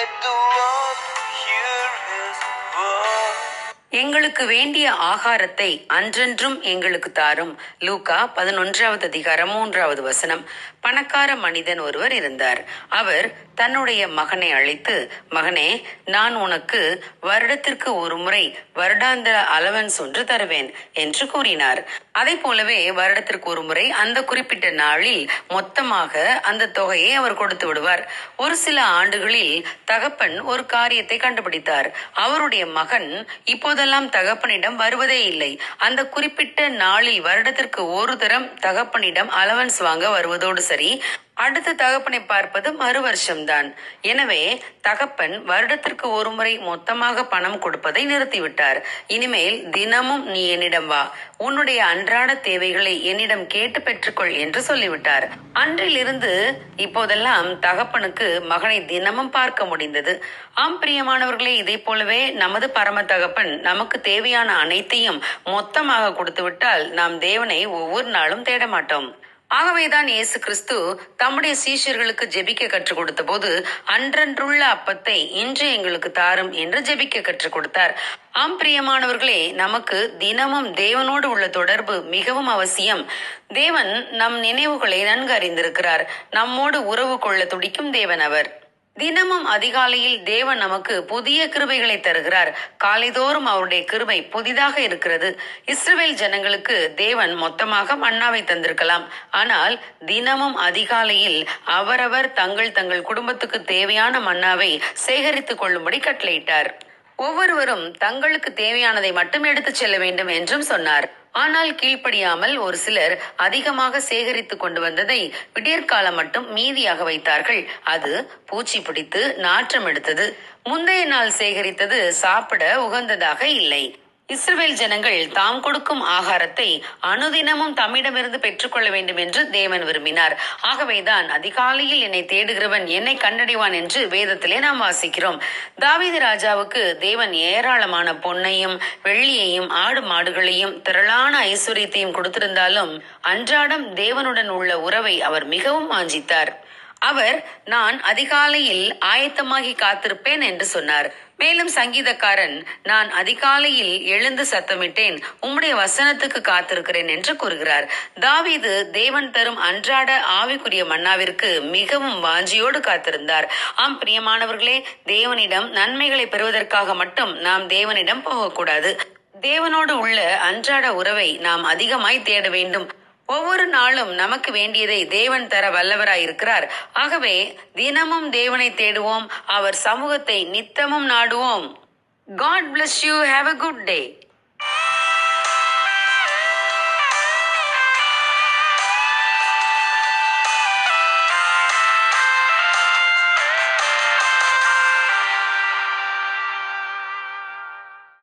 Let the world எங்களுக்கு வேண்டிய ஆகாரத்தை அன்றென்றும் எங்களுக்கு தாரும். லூகா பதினொன்றாவது அதிகாரம் மூன்றாவது வசனம். பணக்கார மனிதன் ஒருவர் இருந்தார். அவர் தன்னுடைய மகனை அழைத்து மகனே நான் உனக்கு வருடத்திற்கு ஒரு முறை வருடாந்திர அலவன்ஸ் ஒன்று தருவேன் என்று கூறினார். அதை போலவே வருடத்திற்கு ஒரு முறை அந்த குறிப்பிட்ட நாளில் மொத்தமாக அந்த தொகையை அவர் கொடுத்து விடுவார். ஒரு சில ஆண்டுகளில் தகப்பன் ஒரு காரியத்தை கண்டுபிடித்தார். அவருடைய மகன் இப்போது இப்போதெல்லாம் தகப்பனிடம் வருவதே இல்லை. அந்த குறிப்பிட்ட நாளில் வருடத்திற்கு ஒரு தரம் தகப்பனிடம் அலவன்ஸ் வாங்க வருவதோடு சரி அடுத்த தகப்பனை பார்ப்பது மறு வருஷம்தான் எனவே தகப்பன் வருடத்திற்கு ஒரு முறை மொத்தமாக பணம் கொடுப்பதை நிறுத்திவிட்டார். இனிமேல் தினமும் நீ என்னிடம் வா. உன்னுடைய அன்றாட தேவைகளை என்னிடம் கேட்டு பெற்றுக்கொள் என்று சொல்லிவிட்டார். அன்றிலிருந்து இப்போதெல்லாம் தகப்பனுக்கு மகனை தினமும் பார்க்க முடிந்தது. ஆம் பிரியமானவர்களே இதை போலவே நமது பரம தகப்பன் நமக்கு தேவையான அனைத்தையும் மொத்தமாக கொடுத்து விட்டால் நாம் தேவனை ஒவ்வொரு நாளும் தேட மாட்டோம் ஆகவேதான் இயேசு கிறிஸ்து தம்முடைய சீஷர்களுக்கு ஜெபிக்க கற்றுக் கொடுத்த போது அன்றன்றுள்ள அப்பத்தை இன்று எங்களுக்கு தாரும் என்று ஜெபிக்க கற்றுக் கொடுத்தார். ஆம் பிரியமானவர்களே நமக்கு தினமும் தேவனோடு உள்ள தொடர்பு மிகவும் அவசியம். தேவன் நம் நினைவுகளை நன்கு அறிந்திருக்கிறார். நம்மோடு உறவு கொள்ள துடிக்கும் தேவன் அவர். தினமும் அதிகாலையில் தேவன் நமக்கு புதிய கிருபைகளை தருகிறார். காலைதோறும் அவருடைய கிருபை புதிதாக இருக்கிறது. இஸ்ரேல் ஜனங்களுக்கு தேவன் மொத்தமாக மன்னாவை தந்திருக்கலாம். ஆனால் தினமும் அதிகாலையில் அவரவர் தங்கள் தங்கள் குடும்பத்துக்கு தேவையான மன்னாவை சேகரித்துக் கொள்ளும்படி கட்டளையிட்டார். ஒவ்வொருவரும் தங்களுக்கு தேவையானதை மட்டும் எடுத்துச் செல்ல வேண்டும் என்றும் சொன்னார். ஆனால் கீழ்ப்படியாமல் ஒரு சிலர் அதிகமாக சேகரித்து கொண்டு வந்ததை விடியற்காலம் மட்டும் மீதியாக வைத்தார்கள். அது பூச்சி பிடித்து நாற்றம் எடுத்தது. முந்தைய நாள் சேகரித்தது சாப்பிட உகந்ததாக இல்லை. இஸ்ரவேல் ஜனங்கள் தாம் கொடுக்கும் ஆகாரத்தை அனுதினமும் தம்மிடமிருந்து பெற்றுக்கொள்ள வேண்டும் என்று தேவன் விரும்பினார். ஆகவேதான் அதிகாலையில் என்னை தேடுகிறவன் என்னை கண்டடைவான் என்று வேதத்திலே நாம் வாசிக்கிறோம். தாவீது ராஜாவுக்கு தேவன் ஏராளமான பொன்னையும் வெள்ளியையும் ஆடு மாடுகளையும் திரளான ஐஸ்வர்யத்தையும் கொடுத்திருந்தாலும் அன்றாடம் தேவனுடன் உள்ள உறவை அவர் மிகவும் வாஞ்சித்தார். அவர் நான் அதிகாலையில் ஆயத்தமாகி காத்திருப்பேன் என்று சொன்னார். மேலும் சங்கீதக்காரன் நான் அதிகாலையில் எழுந்து சத்தமிட்டேன். உம்முடைய வசனத்துக்கு காத்திருக்கிறேன் என்று கூறுகிறார். தாவீது தேவன் தரும் அன்றாட ஆவிக்குரிய மன்னாவிற்கு மிகவும் வாஞ்சியோடு காத்திருந்தார். ஆம் பிரியமானவர்களே தேவனிடம் நன்மைகளை பெறுவதற்காக மட்டும் நாம் தேவனிடம் போகக்கூடாது. தேவனோடு உள்ள அன்றாட உறவை நாம் அதிகமாய் தேட வேண்டும். ஒவ்வொரு நாளும் நமக்கு வேண்டியதை தேவன் தர வல்லவராயிருக்கிறார் ஆகவே தினமும் தேவனை தேடுவோம். அவர் சமூகத்தை நித்தமும் நாடுவோம். God bless you have a good day